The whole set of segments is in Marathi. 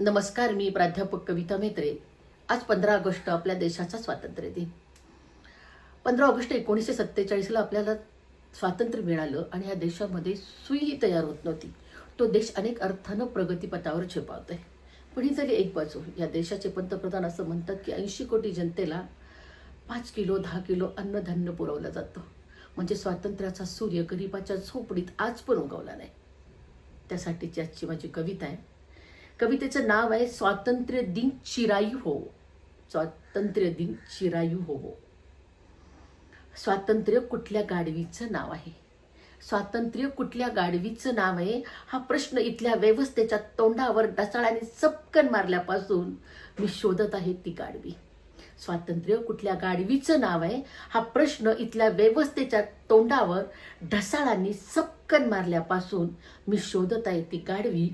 नमस्कार मी प्राध्यापक कविता मेत्रे. आज पंधरा ऑगस्ट आपल्या देशाचा स्वातंत्र्य दिन. पंधरा ऑगस्ट एकोणीसशे सत्तेचाळीसला आपल्याला स्वातंत्र्य मिळालं आणि या देशामध्ये सुईही तयार होत नव्हती. तो देश अनेक अर्थानं प्रगतीपथावर झेपावतोय. पण ही जरी एक बाजू. या देशाचे पंतप्रधान असं म्हणतात की ऐंशी कोटी जनतेला पाच किलो दहा किलो अन्नधान्य पुरवलं जातं. म्हणजे स्वातंत्र्याचा सूर्य गरिबाच्या झोपडीत आज पण उगवला नाही. त्यासाठीची आजची माझी कविता आहे. कवितेचं नाव आहे स्वातंत्र्य दिन चिरायू हो. स्वातंत्र्य दिन चिरायू हो, हो स्वातंत्र्य कुठल्या गाडवीचं नाव आहे? स्वातंत्र्य कुठल्या गाडवीचं नाव आहे? हा प्रश्न इथल्या व्यवस्थेच्या तोंडावर डसाळ्याने चपकन मारल्यापासून मी शोधत आहे ती गाडवी. स्वातंत्र्य कुठल्या गाडवीचं नाव आहे? हा प्रश्न इथल्या व्यवस्थेच्या तोंडावर ढसाळांनी सपकन मारल्यापासून मी शोधत आहे ती गाडवी.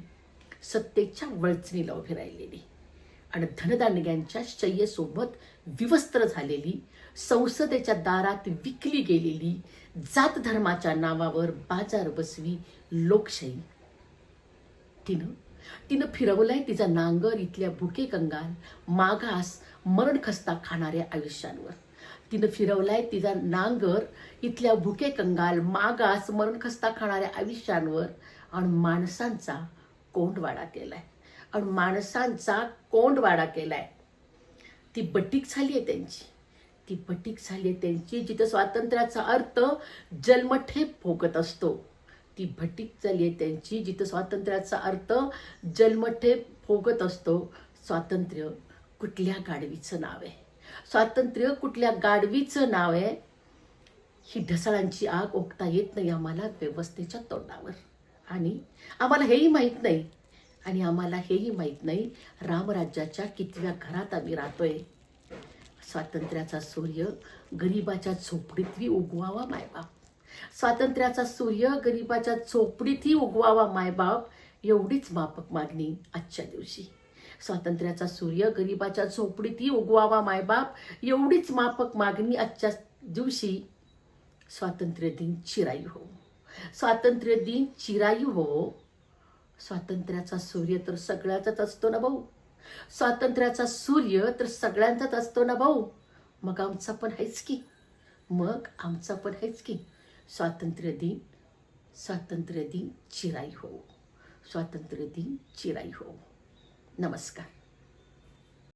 सत्तेच्या वळचणीला उभी राहिलेली. आणि धनदानग्यांच्या शय्येसोबत विवस्त्र झालेली संसदेच्या दारात विकली गेलेली जात धर्माच्या नावावर बाजार बसवी लोकशाही. तिनं तिनं फिरवलंय तिचा नांगर इथल्या भुके कंगाल मागास मरण खस्ता खाणाऱ्या आयुष्यांवर. तिनं फिरवलाय तिचा नांगर इथल्या भुके कंगाल मागास मरण खस्ता खाणाऱ्या आयुष्यांवर आणि माणसांचा कोंडवाडा केलाय. आणि माणसांचा कोंडवाडा केलाय. ती बटीक झाली आहे त्यांची. ती बटीक झाली आहे त्यांची जिथं स्वातंत्र्याचा अर्थ जन्मठेप भोगत असतो. ती भटीक झाली आहे त्यांची जिथं स्वातंत्र्याचा अर्थ जन्मठेप भोगत असतो. स्वातंत्र्य कुठल्या गाडवीचं नाव आहे? स्वातंत्र्य कुठल्या गाडवीचं नाव आहे? ही ढसाळांची आग ओकता येत नाही आम्हाला व्यवस्थेच्या तोंडावर. आणि आम्हाला हेही माहीत नाही. आणि आम्हाला हेही माहीत नाही रामराज्याच्या कितव्या घरात आम्ही राहतोय. स्वातंत्र्याचा सूर्य गरिबाच्या झोपडीतही उगवावा मायबाप स्वातंत्र्याचा सूर्य गरिबाच्या झोपडीतही उगवावा मायबाप एवढीच माफक मागणी आजच्या दिवशी. स्वातंत्र्याचा सूर्य गरिबाच्या झोपडीतही उगवावा मायबाप एवढीच माफक मागणी आजच्या दिवशी. स्वातंत्र्य दिन चिराई हो. स्वातंत्र्य दिन चिरायू हो. स्वातंत्र्याचा सूर्य तर सगळ्याचाच असतो ना भाऊ. स्वातंत्र्याचा सूर्य तर सगळ्यांचाच असतो ना भाऊ. मग आमचा पण आहेच की. मग आमचा पण आहेच की. स्वातंत्र्य दिन स्वातंत्र्य दिन चिराई हो. स्वातंत्र्य दिन चिराई हो. नमस्कार.